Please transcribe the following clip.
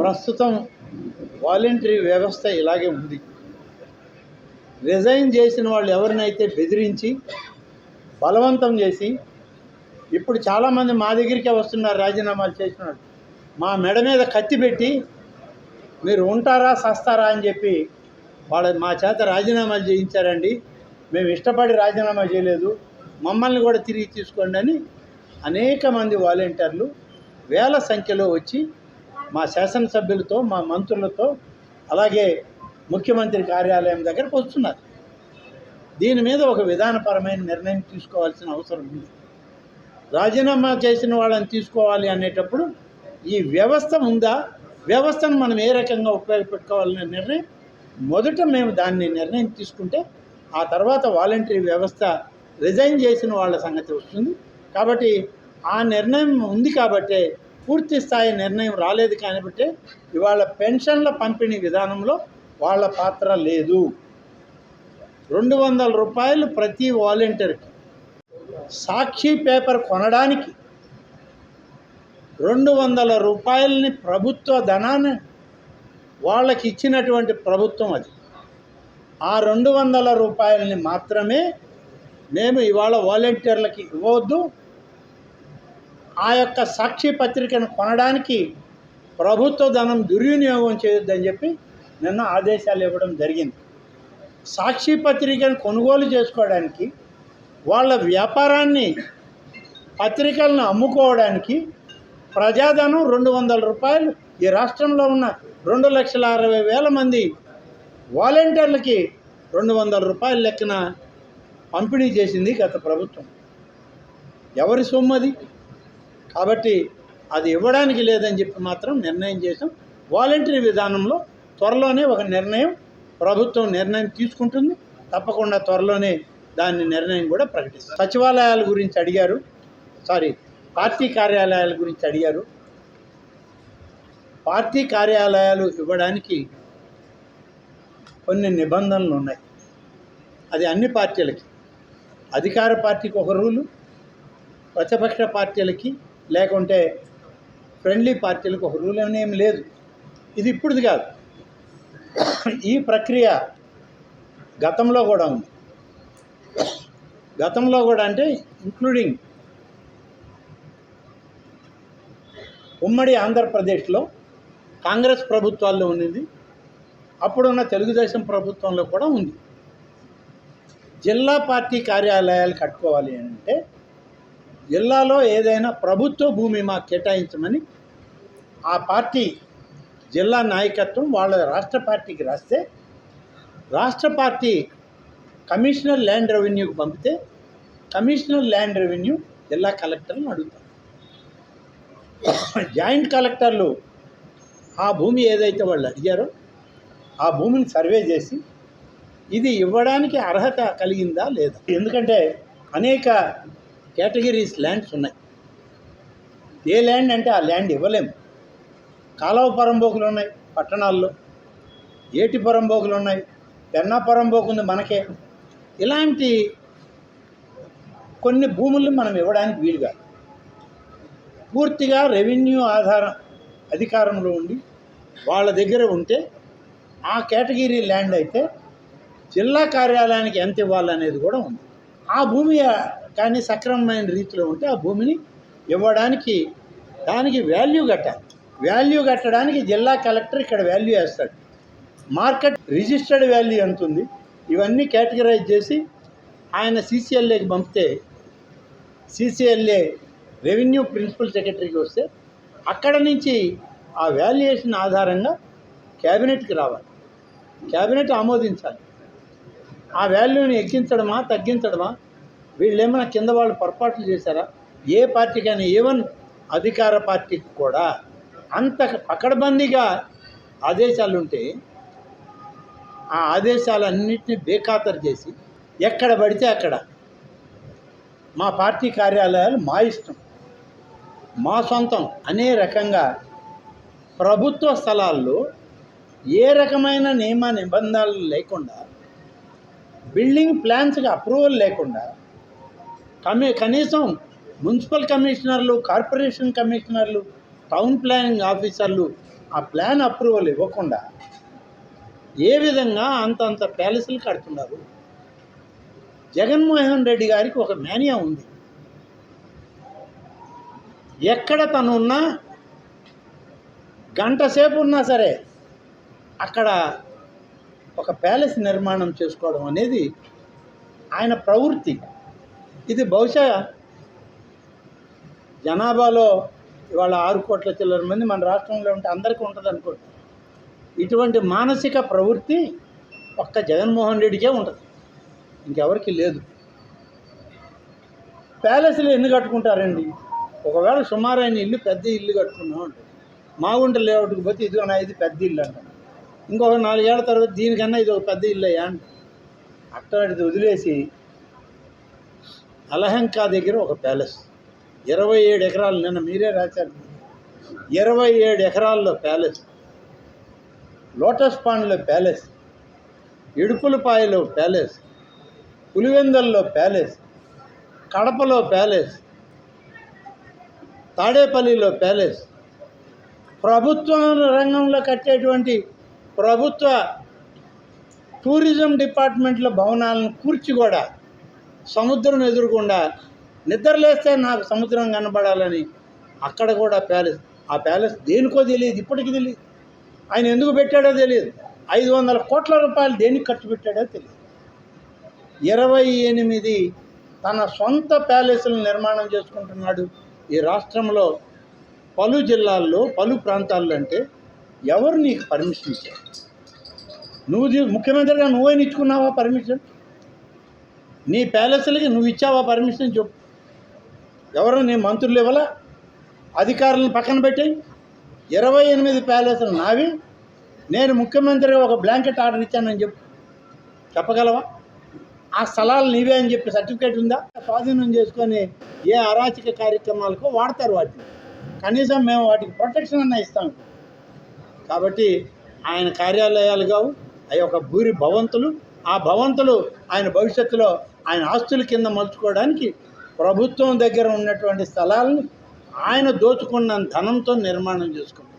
ప్రస్తుతం వాలంటరీ వ్యవస్థ ఇలాగే ఉంది. రిజైన్ చేసిన వాళ్ళు ఎవరినైతే బెదిరించి బలవంతం చేసి ఇప్పుడు చాలామంది మా దగ్గరికే వస్తున్నారు రాజీనామాలు చేసిన మా మెడ మీద కత్తి పెట్టి మీరు ఉంటారా సస్తారా అని చెప్పి వాళ్ళ మా చేత రాజీనామాలు చేయించారండి. మేము ఇష్టపడి రాజీనామా చేయలేదు. మమ్మల్ని కూడా తిరిగి తీసుకోండి అని అనేక మంది వాలంటీర్లు వేల సంఖ్యలో వచ్చి మా శాసనసభ్యులతో మా మంత్రులతో అలాగే ముఖ్యమంత్రి కార్యాలయం దగ్గరకు వస్తున్నారు దీని మీద ఒక విధానపరమైన నిర్ణయం తీసుకోవాల్సిన అవసరం ఉంది. రాజీనామా చేసిన వాళ్ళని తీసుకోవాలి అనేటప్పుడు ఈ వ్యవస్థ ఉందా? వ్యవస్థను మనం ఏ రకంగా ఉపయోగపెట్టుకోవాలనే నిర్ణయం మొదట మేము దాన్ని నిర్ణయం తీసుకుంటే ఆ తర్వాత వాలంటరీ వ్యవస్థ రిజైన్ చేసిన వాళ్ళ సంగతి వస్తుంది. కాబట్టి ఆ నిర్ణయం ఉంది కాబట్టే పూర్తి స్థాయి నిర్ణయం రాలేదు కాబట్టి ఇవాళ పెన్షన్ల పంపిణీ విధానంలో వాళ్ళ పాత్ర లేదు. రెండు వందల రూపాయలు ప్రతి వాలంటీర్కి. సాక్షి పేపర్ కొనడానికి రెండు వందల రూపాయలని ప్రభుత్వ ధనాన్ని వాళ్ళకి ఇచ్చినటువంటి ప్రభుత్వం అది. ఆ రెండు వందల రూపాయలని మాత్రమే మేము ఇవాళ వాలంటీర్లకి ఇవ్వద్దు ఆ యొక్క సాక్షి పత్రికను కొనడానికి ప్రభుత్వ ధనం దుర్వినియోగం చేయొద్దని చెప్పి నిన్న ఆదేశాలు ఇవ్వడం జరిగింది. సాక్షి పత్రికను కొనుగోలు చేసుకోవడానికి వాళ్ళ వ్యాపారాన్ని పత్రికలను అమ్ముకోవడానికి ప్రజాధనం రెండు వందల రూపాయలు ఈ రాష్ట్రంలో ఉన్న రెండు లక్షల అరవై వేల మంది వాలంటీర్లకి రెండు వందల రూపాయల లెక్కన పంపిణీ చేసింది గత ప్రభుత్వం. ఎవరి సొమ్ము అది? కాబట్టి అది ఇవ్వడానికి లేదని చెప్పి మాత్రం నిర్ణయం చేసాం వాలంటరీ విధానంలో త్వరలోనే ఒక నిర్ణయం ప్రభుత్వం నిర్ణయం తీసుకుంటుంది. తప్పకుండా త్వరలోనే దాని నిర్ణయం కూడా ప్రకటిస్తుంది. సచివాలయాల గురించి అడిగారు. సారీ పార్టీ కార్యాలయాల గురించి అడిగారు. పార్టీ కార్యాలయాలు ఇవ్వడానికి కొన్ని నిబంధనలు ఉన్నాయి. అది అన్ని పార్టీలకి. అధికార పార్టీకి ఒక రూలు ప్రతిపక్ష పార్టీలకి లేకుంటే ఫ్రెండ్లీ పార్టీలకు ఒక రూల్ అనేం లేదు. ఇది ఇప్పుడుది కాదు. ఈ ప్రక్రియ గతంలో కూడా ఉంది. గతంలో కూడా అంటే ఇంక్లూడింగ్ ఉమ్మడి ఆంధ్రప్రదేశ్లో కాంగ్రెస్ ప్రభుత్వాల్లో ఉన్నది. అప్పుడున్న తెలుగుదేశం ప్రభుత్వంలో కూడా ఉంది. జిల్లా పార్టీ కార్యాలయాలు కట్టుకోవాలి అని అంటే జిల్లాలో ఏదైనా ప్రభుత్వ భూమి మాకు కేటాయించమని ఆ పార్టీ జిల్లా నాయకత్వం వాళ్ళ రాష్ట్ర పార్టీకి రాస్తే రాష్ట్ర పార్టీ కమిషనర్ ల్యాండ్ రెవెన్యూకి పంపితే కమిషనర్ ల్యాండ్ రెవెన్యూ జిల్లా కలెక్టర్ని అడుగుతారు జాయింట్ కలెక్టర్లు ఆ భూమి ఏదైతే వాళ్ళు అడిగారో ఆ భూమిని సర్వే చేసి ఇది ఇవ్వడానికి అర్హత కలిగిందా లేదా? ఎందుకంటే అనేక కేటగిరీస్ ల్యాండ్స్ ఉన్నాయి. ఏ ల్యాండ్ అంటే ఆ ల్యాండ్ ఇవ్వలేము. కాలవ పరంబోకులు ఉన్నాయి పట్టణాల్లో. ఏటి పరంబోకులు ఉన్నాయి? పెన్నా పరంబోకు ఉంది మనకే. ఇలాంటి కొన్ని భూముల్ని మనం ఇవ్వడానికి వీలుగా పూర్తిగా రెవెన్యూ ఆధారం అధికారంలో ఉండి వాళ్ళ దగ్గర ఉంటే ఆ కేటగిరీ ల్యాండ్ అయితే జిల్లా కార్యాలయానికి ఎంత ఇవ్వాలనేది కూడా ఉంది. ఆ భూమి కానీ సక్రమమైన రీతిలో ఉంటే ఆ భూమిని ఇవ్వడానికి దానికి వాల్యూ కట్టాలి. వాల్యూ కట్టడానికి జిల్లా కలెక్టర్ ఇక్కడ వాల్యూ వేస్తాడు. మార్కెట్ రిజిస్టర్డ్ వాల్యూ ఎంత ఉంది? ఇవన్నీ కేటగరైజ్ చేసి ఆయన సీసీఎల్ఏకి పంపితే సీసీఎల్ఏ రెవెన్యూ ప్రిన్సిపల్ సెక్రటరీకి వస్తే అక్కడ నుంచి ఆ వాల్యుయేషన్ ఆధారంగా క్యాబినెట్కి రావాలి. క్యాబినెట్ ఆమోదించాలి. ఆ వాల్యూని ఎక్కించడమా తగ్గించడమా? వీళ్ళు ఏమైనా కింద వాళ్ళు పొరపాట్లు చేశారా? ఏ పార్టీకైనా ఈవెన్ అధికార పార్టీకి కూడా అంత పకడ్బందీగా ఆదేశాలు ఉంటే ఆ ఆదేశాలన్నింటినీ బేఖాతరు చేసి ఎక్కడ పడితే అక్కడ మా పార్టీ కార్యాలయాలు మా ఇష్టం మా సొంతం అనే రకంగా ప్రభుత్వ స్థలాల్లో ఏ రకమైన నియమ నిబంధనలు లేకుండా బిల్డింగ్ ప్లాన్స్కి అప్రూవల్ లేకుండా కమి కనీసం మున్సిపల్ కమిషనర్లు కార్పొరేషన్ కమిషనర్లు టౌన్ ప్లానింగ్ ఆఫీసర్లు ఆ ప్లాన్ అప్రూవల్ ఇవ్వకుండా ఏ విధంగా అంతంత ప్యాలెస్లు కడుతున్నారు? జగన్మోహన్ రెడ్డి గారికి ఒక మేనియా ఉంది. ఎక్కడ తను ఉన్నా గంట సేపు ఉన్నా సరే అక్కడ ఒక ప్యాలెస్ నిర్మాణం చేసుకోవడం అనేది ఆయన ప్రవృత్తి. ఇది బహుశా జనాభాలో ఇవాళ ఆరు కోట్ల చిల్లర మంది మన రాష్ట్రంలో ఉంటే అందరికీ ఉంటుంది అనుకోండి. ఇటువంటి మానసిక ప్రవృత్తి ఒక్క జగన్మోహన్ రెడ్డికే ఉంటుంది. ఇంకెవరికి లేదు. ప్యాలెస్లు ఎన్ని కట్టుకుంటారండి. ఒకవేళ సుమారు ఆయన ఇల్లు పెద్ద ఇల్లు కట్టుకున్నాం అంటే మాగుంట లేఅవుట్కి పోతే ఇది నా ఇది పెద్ద ఇల్లు అంట. ఇంకొక నాలుగేళ్ళ తర్వాత దీనికన్నా ఇది ఒక పెద్ద ఇల్లు అయ్యా అంట. అట్లాంటిది వదిలేసి అలహంకా దగ్గర ఒక ప్యాలెస్. ఇరవై ఏడు ఎకరాలు నిన్న మీరే రాశారు. ఇరవై ఏడు ఎకరాల్లో ప్యాలెస్. లోటస్ పాండ్లో ప్యాలెస్. ఇడుపులపాయలో ప్యాలెస్. పులివెందల్లో ప్యాలెస్. కడపలో ప్యాలెస్. తాడేపల్లిలో ప్యాలెస్. ప్రభుత్వ రంగంలో కట్టేటువంటి ప్రభుత్వ టూరిజం డిపార్ట్మెంట్లో భవనాలను కూర్చి కూడా సముద్రం ఎదురుకుండా నిద్రలేస్తే నాకు సముద్రం కనబడాలని అక్కడ కూడా ప్యాలెస్ ఆ ప్యాలెస్ దేనికో తెలియదు ఇప్పటికీ తెలియదు. ఆయన ఎందుకు పెట్టాడో తెలియదు. ఐదు వందల కోట్ల రూపాయలు దేనికి ఖర్చు పెట్టాడో తెలియదు. ఇరవై ఎనిమిది తన సొంత ప్యాలెస్లను నిర్మాణం చేసుకుంటున్నాడు ఈ రాష్ట్రంలో పలు జిల్లాల్లో పలు ప్రాంతాల్లో అంటే ఎవరు నీకు పర్మిషన్ ఇచ్చారు? నువ్వు ముఖ్యమంత్రిగా నువ్వే ఇచ్చుకున్నావా పర్మిషన్? నీ ప్యాలెస్లకి నువ్వు ఇచ్చావా పర్మిషన్ చెప్పు. ఎవరు నీ మంత్రులు ఇవ్వాల? అధికారులను పక్కన పెట్టి ఇరవై ఎనిమిది ప్యాలెస్లు నావి. నేను ముఖ్యమంత్రిగా ఒక బ్లాంకెట్ ఆర్డర్ ఇచ్చానని చెప్పు. చెప్పగలవా? ఆ స్థలాలు నీవే అని చెప్పి సర్టిఫికేట్ ఉందా? స్వాధీనం చేసుకొని ఏ అరాచక కార్యక్రమాలకు వాడతారు వాటిని. కనీసం మేము వాటికి ప్రొటెక్షన్ అన్న ఇస్తాం. కాబట్టి ఆయన కార్యాలయాలు కావు అవి ఒక భూరి భవంతులు. ఆ భవంతులు ఆయన భవిష్యత్తులో ఆయన ఆస్తుల కింద మలుచుకోవడానికి ప్రభుత్వం దగ్గర ఉన్నటువంటి స్థలాలని ఆయన దోచుకున్న ధనంతో నిర్మాణం చేసుకున్నారు